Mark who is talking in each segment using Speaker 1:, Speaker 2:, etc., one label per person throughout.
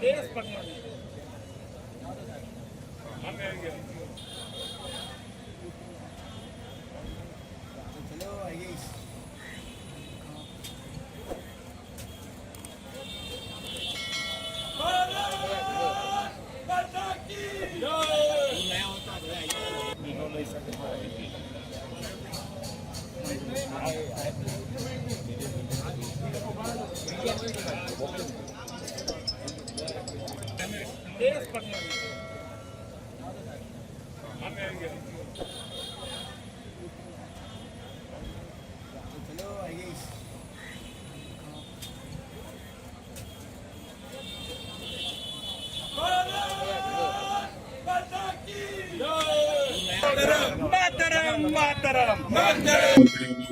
Speaker 1: Deus,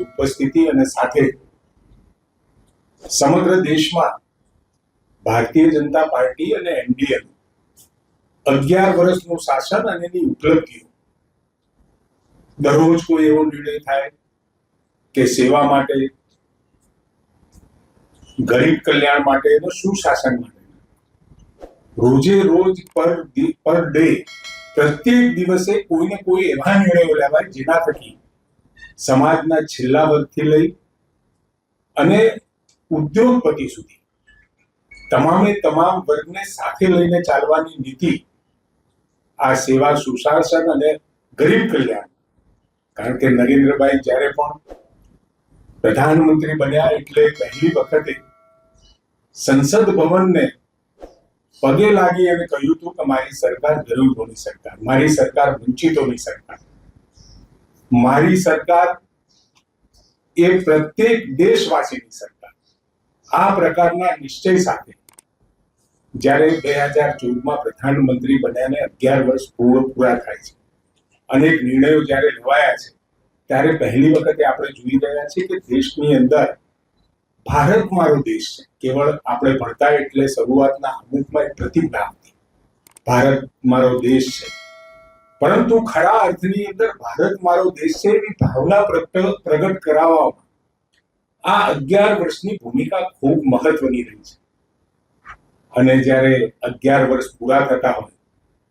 Speaker 1: ઉપસ્થિતિ અને સાથે સમગ્ર દેશમાં ભારતીય જનતા પાર્ટી અને એનડીએ અગિયાર વર્ષનું શાસન અને એની ઉપલબ્ધિઓ. દરરોજ કોઈ એવો નિર્ણય થાય કે સેવા માટે, ગરીબ કલ્યાણ માટે અને સુશાસન માટે. રોજે રોજ પર પર ડે, પ્રત્યેક દિવસે કોઈને કોઈ એવા નિર્ણયો લેવાય જેના થકી સમાજના છેલ્લા વર્ગથી લઈ અને ઉદ્યોગપતિ સુધી. તમામે તમામ વર્ગને સાથે લઈને ચાલવાની નીતિ આ સેવા સુશાસન અને ગરીબ કલ્યાણ. કારણ કે નરેન્દ્રભાઈ જ્યારે પણ પ્રધાનમંત્રી બન્યા એટલે પહેલી વખતે સંસદ ભવનને પગે લાગી અને કહ્યું હતું કે મારી સરકાર ગરીબોની સરકાર, મારી સરકાર વંચિતોની સરકાર. મારી સરકાર એ પ્રત્યેક દેશવાસીની સરકાર. આ પ્રકારના નિશ્ચય સાથે જ્યારે બે હજાર ચૌદમાં પ્રધાનમંત્રી બન્યાને અગિયાર વર્ષ પૂર્ણ પૂરા થાય છે, અનેક નિર્ણયો જ્યારે લેવાયા છે, ત્યારે પહેલી વખતે આપણે જોઈ રહ્યા છીએ કે દેશની અંદર ભારત મારો દેશ છે, કેવળ આપણે ભણતા એટલે શરૂઆતના અમુકમાં એક પ્રતિજ્ઞા હતી ભારત મારો દેશ છે પરંતુ ખરા અર્થની અંદર ભારત મારો દેશ છે એવી ભાવના પ્રગટ કરાવવામાં. આ અગિયાર વર્ષની ભૂમિકા ખૂબ મહત્વની રહી છે. અને જ્યારે અગિયાર વર્ષ પૂરા થતા હોય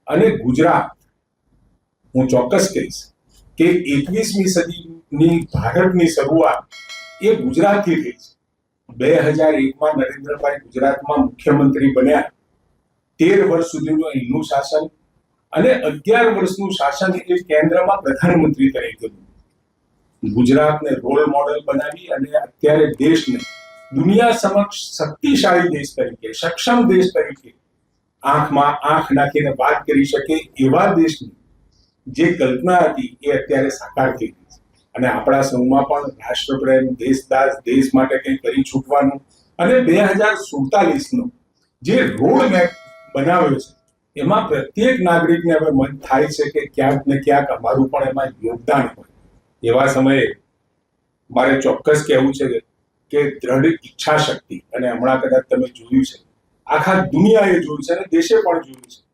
Speaker 1: અને ગુજરાત, હું ચોક્કસ કહીશ કે એકવીસમી સદીની ભારતની શરૂઆત એ ગુજરાતથી થઈ છે. બે હજાર એકમાં નરેન્દ્રભાઈ ગુજરાતમાં મુખ્યમંત્રી બન્યા. તેર વર્ષ સુધીનું એમનું શાસન અને અગિયાર વર્ષનું શાસન એ કેન્દ્રમાં પ્રધાનમંત્રી તરીકે ગુજરાતને રોલ મોડેલ બનાવી અને અત્યારે દેશને દુનિયા સમક્ષ શક્તિશાળી દેશ તરીકે, સક્ષમ દેશ તરીકે આંખમાં આંખ નાખીને વાત કરી શકે એવા દેશની જે કલ્પના હતી એ અત્યારે સાકાર થઈ ગઈ અને આપણા સૌમાં પણ રાષ્ટ્રપ્રેમ દેશદાસ દેશ માટે કંઈ કરી છૂટવાનું અને બે હજાર સુડતાલીસનો જે રોડ મેપ બનાવ્યો છે એમાં પ્રત્યેક નાગરિકને હવે મન થાય છે કે ક્યાંક ને ક્યાંક અમારું પણ એમાં યોગદાન હોય. એવા સમયે મારે ચોક્કસ કહેવું છે કે- દ્રઢ ઈચ્છા શક્તિ અને હમણાં કદાચ તમે જોયું છે, આખા દુનિયાએ જોયું છે અને દેશે પણ જોયું છે.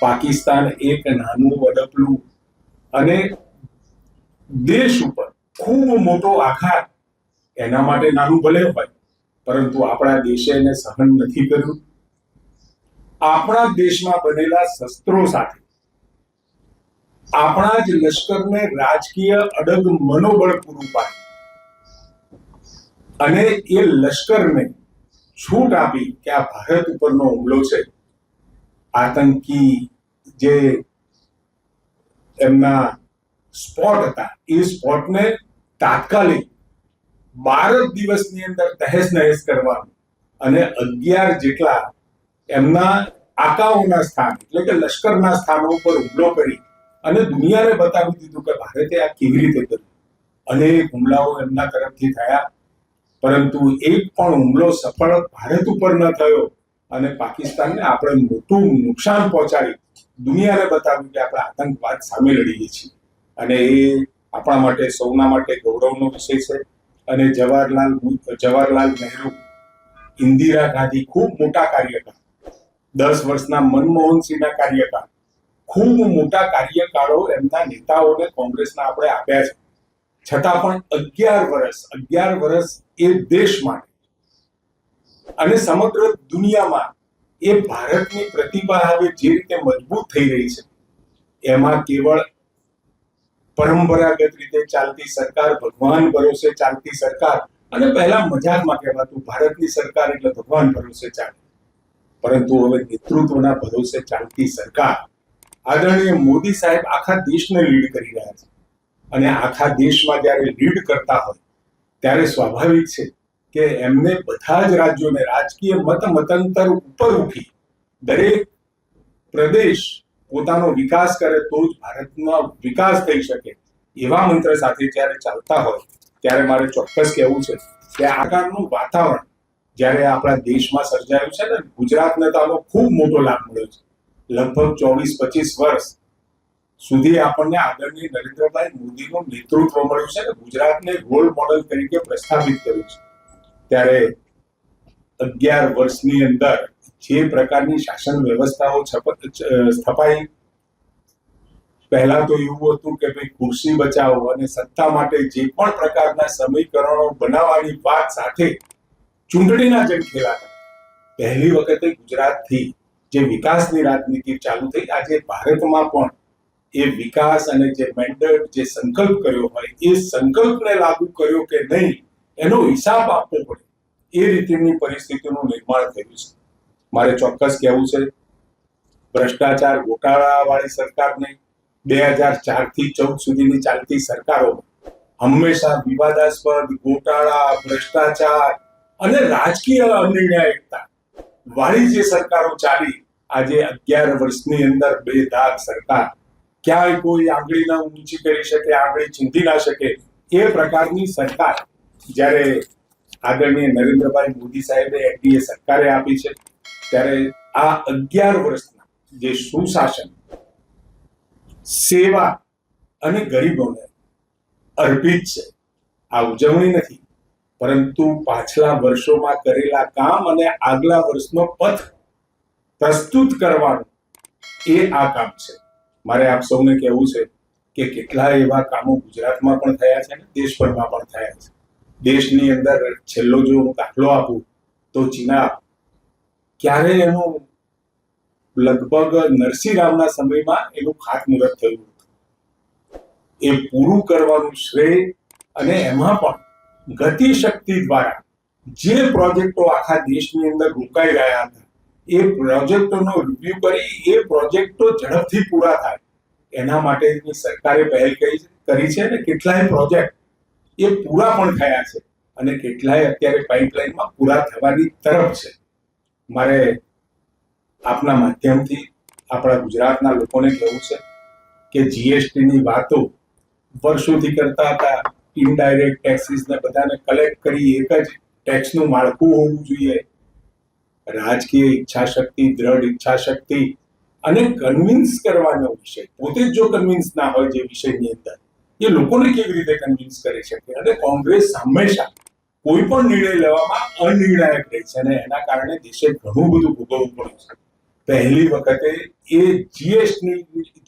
Speaker 1: પાકિસ્તાન એક નાનું, વડપલું અને દેશ ઉપર ખૂબ મોટો આઘાત એના માટે નાનું ભલે હોય, પરંતુ આપણા દેશે એને સહન નથી કર્યું. આપણા દેશમાં બનેલા શસ્ત્રો સાથે. આપણા જ લશ્કરને રાજકીય અડગ મનોબળ પૂરું પાડ્યું અને એ લશ્કરને છૂટ આપી કે આ ભારત ઉપરનો હુમલો છે. આતંકી જે એમના સ્પોટ હતા, એ સ્પોટને તાત્કાલિક બાર દિવસની અંદર તહેસ નહેસ કરવાનું અને અગિયાર જેટલા એમના આકાઓના સ્થાન, એટલે કે લશ્કરના સ્થાનો ઉપર હુમલો કરી અને દુનિયાને બતાવી દીધું કે ભારતે આ કેવી રીતે કર્યું. અનેક હુમલાઓ એમના તરફથી થયા, પરંતુ એક પણ હુમલો સફળ ભારત ઉપર ન થયો અને પાકિસ્તાનને આપણે મોટું નુકસાન પહોંચાડી દુનિયાને બતાવ્યું કે આપણે આતંકવાદ સામે લડીએ છીએ. અને એ આપણા માટે, સૌના માટે ગૌરવનો વિષય છે. અને જવાહરલાલ જવાહરલાલ નહેરુ, ઇન્દિરા ગાંધી ખૂબ મોટા કાર્યકાળ દસ વર્ષના મનમોહનસિંહના કાર્યકાળ. ખૂબ મોટા કાર્યકાળો એમના નેતાઓને કોંગ્રેસના આપણે આપ્યા છે. છતાં પણ અગિયાર વર્ષ અગિયાર વર્ષ એ દેશ માટે અને સમગ્ર દુનિયામાં એ ભારતની પ્રતિભા હવે જે રીતે મજબૂત થઈ રહી છે, એમાં કેવળ પરંપરાગત રીતે ચાલતી સરકાર, ભગવાન ભરોસે ચાલતી સરકાર અને પહેલા મજાકમાં કહેવાતું ભારતની સરકાર એટલે ભગવાન ભરોસે ચાલે. પરંતુ હવે નેતૃત્વના ભરોસે ચાલતી સરકાર આદરણીય મોદી સાહેબ આખા દેશને લીડ કરી રહ્યા છે. અને આખા દેશમાં જ્યારે લીડ કરતા હોય, ત્યારે સ્વાભાવિક છે કે એમને બધા જ રાજ્યોને રાજકીય મત મતાંતર ઉપર ઉઠી દરેક પ્રદેશ પોતાનો વિકાસ કરે તો જ ભારતનો વિકાસ થઈ શકે. એવા મંત્ર સાથે જ્યારે ચાલતા હોય, ત્યારે મારે ચોક્કસ કહેવું છે કે આ પ્રકારનું વાતાવરણ જ્યારે આપણા દેશમાં સર્જાયું છે ને, ગુજરાતને તો આનો ખૂબ મોટો લાભ મળ્યો છે. લગભગ ચોવીસ, પચીસ વર્ષ સુધી આપણને આદરણીય નરેન્દ્રભાઈ મોદીનું નેતૃત્વ મળ્યું છે ને, ગુજરાતને રોલ મોડલ તરીકે પ્રસ્થાપિત કર્યું છે. ત્યારે અગિયાર વર્ષની અંદર જે પ્રકારની શાસન વ્યવસ્થાઓ સ્થપાઈ, પહેલા તો એવું હતું કે ભાઈ ખુરશી બચાવો અને સત્તા માટે જે પણ પ્રકારના સમીકરણો બનાવવાની વાત સાથે ચૂંટણીના જે ખેલાતા પહેલી વખતે ગુજરાતથી જે વિકાસની રાજનીતિ ચાલુ થઈ, આજે ભારતમાં પણ એ વિકાસ અને જે મેન્ડેટ જે સંકલ્પ કર્યો હોય, એ સંકલ્પને લાગુ કર્યો કે નહીં, એનો હિસાબ આપવો પડે. એ રીતેની પરિસ્થિતિનું નિર્માણ થયું છે. મારે ચોક્કસ કહેવું છે, ભ્રષ્ટાચાર ગોટાળા વાળી સરકાર નહીં બે હજાર ચારથી ચૌદ સુધીની ચાલતી સરકારો હંમેશા વિવાદાસ્પદ ગોટાળા, ભ્રષ્ટાચાર અને રાજકીય અનિર્ણાયકતા વાળી જે સરકારો ચાલી, આજે અગિયાર વર્ષની અંદર બે દાગ સરકાર, ક્યાંય કોઈ આંગળી ના ઊંચી કરી શકે, આંગળી ચીંધી ના શકે, એ પ્રકારની સરકાર જ્યારે આદરણીય નરેન્દ્રભાઈ મોદી સાહેબે એનડીએ સરકારે આપી છે, ત્યારે આ અગિયાર વર્ષના જે સુશાસન, સેવા અને ગરીબોને અર્પિત છે. આ ઉજવણી નથી. પરંતુ પાછલા વર્ષોમાં કરેલા કામ અને આગલા વર્ષનો પથ પ્રસ્તુત કરવાનું એ આ કામ છે. મારે આપ સૌને કહેવું છે કે કેટલા એવા કામો ગુજરાતમાં પણ થયા છે અને દેશભરમાં પણ થયા છે. દેશની અંદર છેલ્લો જો હું દાખલો આપું, તો ચીના ક્યારે એનું લગભગ નરસિંહ રામના સમયમાં એનું ખાતમુહૂર્ત થયું હતું. એ પૂરું કરવાનું શ્રેય અને એમાં પણ ગતિ શક્તિ દ્વારા જે પ્રોજેક્ટો આખા દેશની અંદર રોકાઈ રહ્યા હતા, એ પ્રોજેક્ટોનો રિવ્યુ કરી, એ પ્રોજેક્ટો ઝડપથી પૂરા થાય. એના માટેની સરકારે પહેલ કરી છે અને કેટલાય પ્રોજેક્ટ એ પૂરા પણ થયા છે અને કેટલાય અત્યારે પાઇપલાઇનમાં પૂરા થવાની તરફ છે. મારે આપના માધ્યમથી આપણા ગુજરાતના લોકોને કહેવું છે કે જીએસટી ની વાતો વર્ષોથી કરતા હતા ઇનડાયરેક્ટ ટેક્સીસ ને બધાને કલેક્ટ કરી એક જ ટેક્સનું માળખું હોવું જોઈએ. રાજકીય ઈચ્છા શક્તિ દ્રઢ ઈચ્છા શક્તિ અને કન્વિન્સ કરવાનો વિષય. પોતે જ જો કન્વિન્સ ના હોય જે વિષયની અંદર, એ લોકોને કેવી રીતે કન્વિન્સ કરી શકે અને કોંગ્રેસ હંમેશા કોઈ પણ નિર્ણય લેવામાં અનિર્ણાયક રહે છે અને એના કારણે દેશે ઘણું બધું ભોગવવું પડ્યું છે. પહેલી વખતે એ જીએસટી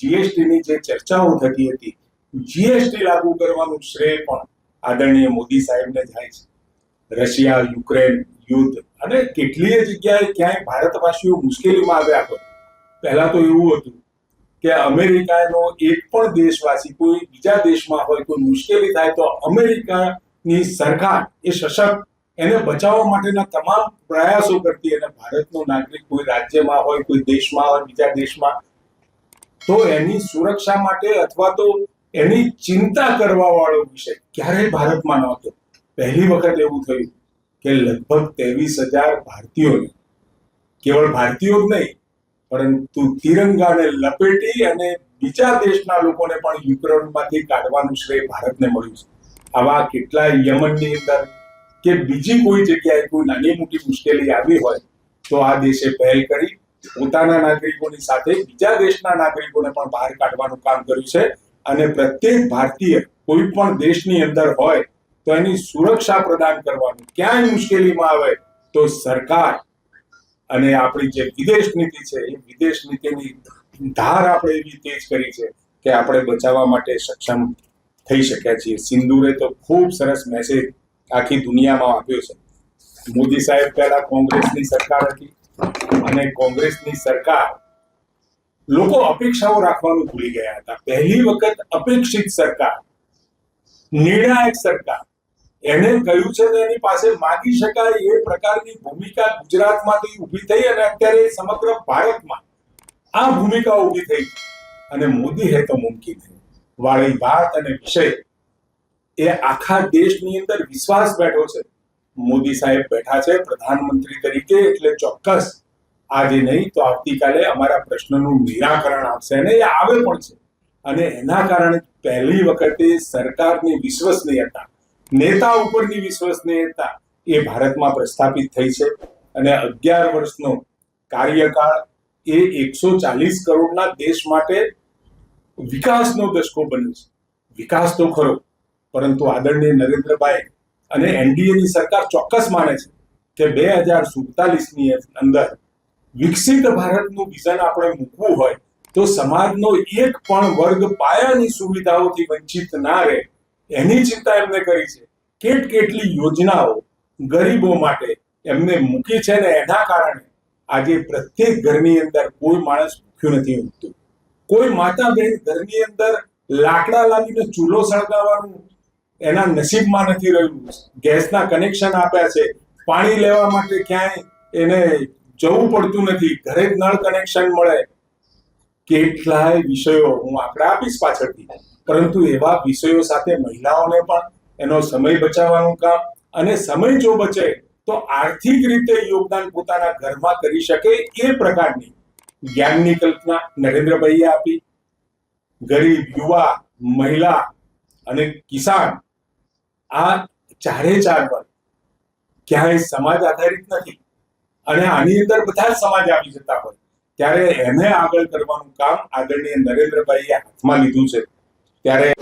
Speaker 1: જીએસટીની જે ચર્ચાઓ થતી હતી જીએસટી લાગુ કરવાનું શ્રેય પણ આદરણીય મોદી સાહેબને જાય છે. રશિયા, યુક્રેન યુદ્ધ અને કેટલીય જગ્યાએ ક્યાંય ભારતવાસીઓ મુશ્કેલીમાં આવ્યા હોય. પહેલા તો એવું હતું કે અમેરિકાનો એક પણ દેશવાસી કોઈ બીજા દેશમાં હોય, કોઈ મુશ્કેલી થાય તો અમેરિકાની સરકાર એ સશક્ત, એને બચાવવા માટેના તમામ પ્રયાસો કરતી અને ભારતનો નાગરિક કોઈ રાજ્યમાં હોય, કોઈ દેશમાં હોય, બીજા દેશમાં, તો એની સુરક્ષા માટે અથવા તો એની ચિંતા કરવા વાળો વિષય ક્યારેય ભારતમાં નહોતો. પહેલી વખત એવું થયું કે લગભગ ત્રેવીસ હજાર ભારતીયોને, કેવળ ભારતીયો જ નહીં, પરંતુ તિરંગાને લપેટી અને બીજા દેશના લોકોને પણ યુક્રેનમાંથી કાઢવાનું શ્રેય ભારતને મળ્યું છે. આવા કેટલાય યમનની અંદર કે બીજી કોઈ જગ્યાએ કોઈ નાની મોટી મુશ્કેલી આવી હોય, તો આ દેશે પહેલ કરી, પોતાના નાગરિકોની સાથે બીજા દેશના નાગરિકોને પણ બહાર કાઢવાનું કામ કર્યું છે. અને પ્રત્યેક ભારતીય કોઈ પણ દેશની અંદર હોય, તો એની સુરક્ષા પ્રદાન કરવાનું ક્યાંય મુશ્કેલીમાં આવે, તો સરકાર અને આપણી જે વિદેશ નીતિ છે, એ વિદેશ નીતિની ધાર આપણે એવી તેજ કરી છે કે આપણે બચાવવા માટે સક્ષમ થઈ શક્યા છીએ. સિંદુરે તો ખૂબ સરસ મેસેજ આખી દુનિયામાં આપ્યો છે. મોદી સાહેબ પહેલા કોંગ્રેસની સરકાર હતી અને કોંગ્રેસની સરકાર લોકો અપેક્ષાઓ રાખવાનું ભૂલી ગયા હતા. પહેલી વખત અપેક્ષિત સરકાર, નિર્ણાયક સરકાર. એને કહ્યું છે એની પાસે માગી શકાય એ પ્રકારની ભૂમિકા ગુજરાતમાંથી ઊભી થઈ અને અત્યારે સમગ્ર ભારતમાં આ ભૂમિકા ઊભી થઈ. અને મોદી હે તો મુમકિન વાળી વાત અને વિષય. એ આખા દેશની અંદર વિશ્વાસ બેઠો છે. મોદી સાહેબ બેઠા છે પ્રધાનમંત્રી તરીકે એટલે ચોક્કસ આજે નહીં, તો આવતીકાલે અમારા પ્રશ્નનું નિરાકરણ આવશે અને એ આવે પણ છે. અને એના કારણે પહેલી વખતે સરકારની વિશ્વસનીયતા, નેતા ઉપરની વિશ્વસનીયતા એ ભારતમાં પ્રસ્થાપિત થઈ છે. અને અગિયાર વર્ષનો કાર્યકાળ એ એકસો ચાલીસ કરોડના દેશ માટે વિકાસનો દશકો બન્યો છે. વિકાસ તો ખરો, પરંતુ આદરણીય નરેન્દ્રભાઈ અને એનડીએની સરકાર ચોક્કસ માને છે કે બે હજાર સુડતાલીસની અંદર વિકસિત ભારતનું વિઝન આપણે મૂકવું હોય તો સમાજનો એક પણ વર્ગ પાયાની સુવિધાઓથી વંચિત ના રહે. એની ચિંતા એમને કરી છે. કેટ કેટલી યોજનાઓ ગરીબો માટે એમને મૂકી છે ને એના કારણે આજે પ્રત્યેક ઘરની અંદર કોઈ માણસ ભૂખ્યું નથી ઊંઘતું. કોઈ માતા બહેન ઘરની અંદર લાકડા લાવીને ચૂલો સળગાવવાનું એના નસીબમાં નથી રહ્યું. ગેસના કનેક્શન આપ્યા છે. પાણી લેવા માટે ક્યાંય એને જવું પડતું નથી. ઘરે જ નળ કનેક્શન મળે. કેટલાય વિષયો હું આંકડા આપીશ પાછળથી. પરંતુ એવા વિષયો સાથે મહિલાઓને પણ એનો સમય બચાવવાનું કામ અને સમય જો બચે, તો આર્થિક રીતે યોગદાન પોતાના ઘરમાં કરી શકે એ પ્રકારની જ્ઞાનની કલ્પના નરેન્દ્રભાઈએ આપી. ગરીબ યુવા, મહિલા અને કિસાન આ ચારે ચાર વર્ગ ક્યાંય સમાજ આધારિત નથી. અને આની અંદર બધા જ સમાજ આવી જતા હોય. ત્યારે એને આગળ કરવાનું કામ આદરણીય નરેન્દ્રભાઈએ હાથમાં લીધું છે. ત્યારે